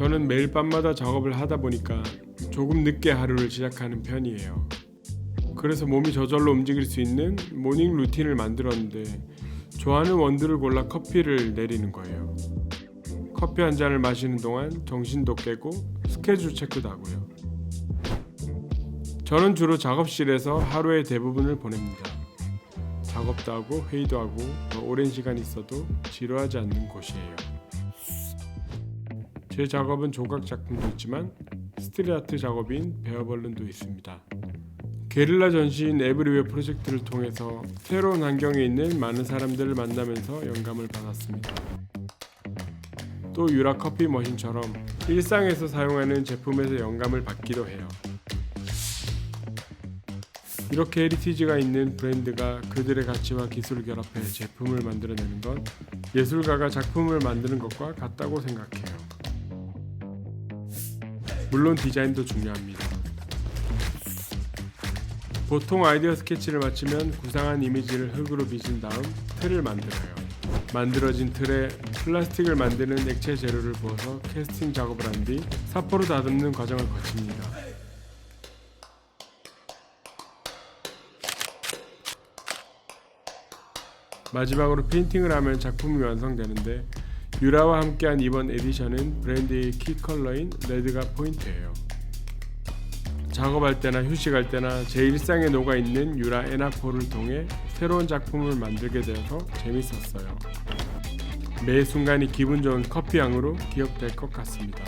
저는 매일 밤마다 작업을 하다 보니까 조금 늦게 하루를 시작하는 편이에요. 그래서 몸이 저절로 움직일 수 있는 모닝 루틴을 만들었는데 좋아하는 원두를 골라 커피를 내리는 거예요. 커피 한 잔을 마시는 동안 정신도 깨고 스케줄 체크도 하고요. 저는 주로 작업실에서 하루의 대부분을 보냅니다. 작업도 하고 회의도 하고 더 오랜 시간 있어도 지루하지 않는 곳이에요. 제 작업은 조각 작품도 있지만 스트릿 아트 작업인 베어벌룬도 있습니다. 게릴라 전시인 에브리웨어 프로젝트를 통해서 새로운 환경에 있는 많은 사람들을 만나면서 영감을 받았습니다. 또 유라 커피 머신처럼 일상에서 사용하는 제품에서 영감을 받기도 해요. 이렇게 헤리티지가 있는 브랜드가 그들의 가치와 기술을 결합해 제품을 만들어내는 건 예술가가 작품을 만드는 것과 같다고 생각해요. 물론 디자인도 중요합니다. 보통 아이디어 스케치를 마치면 구상한 이미지를 흙으로 빚은 다음 틀을 만들어요. 만들어진 틀에 플라스틱을 만드는 액체 재료를 부어서 캐스팅 작업을 한 뒤 사포로 다듬는 과정을 거칩니다. 마지막으로 페인팅을 하면 작품이 완성되는데 유라와 함께한 이번 에디션은 브랜드의 키 컬러인 레드가 포인트예요. 작업할 때나 휴식할 때나 제 일상에 녹아 있는 유라 에나포를 통해 새로운 작품을 만들게 되어서 재밌었어요. 매 순간이 기분 좋은 커피 향으로 기억될 것 같습니다.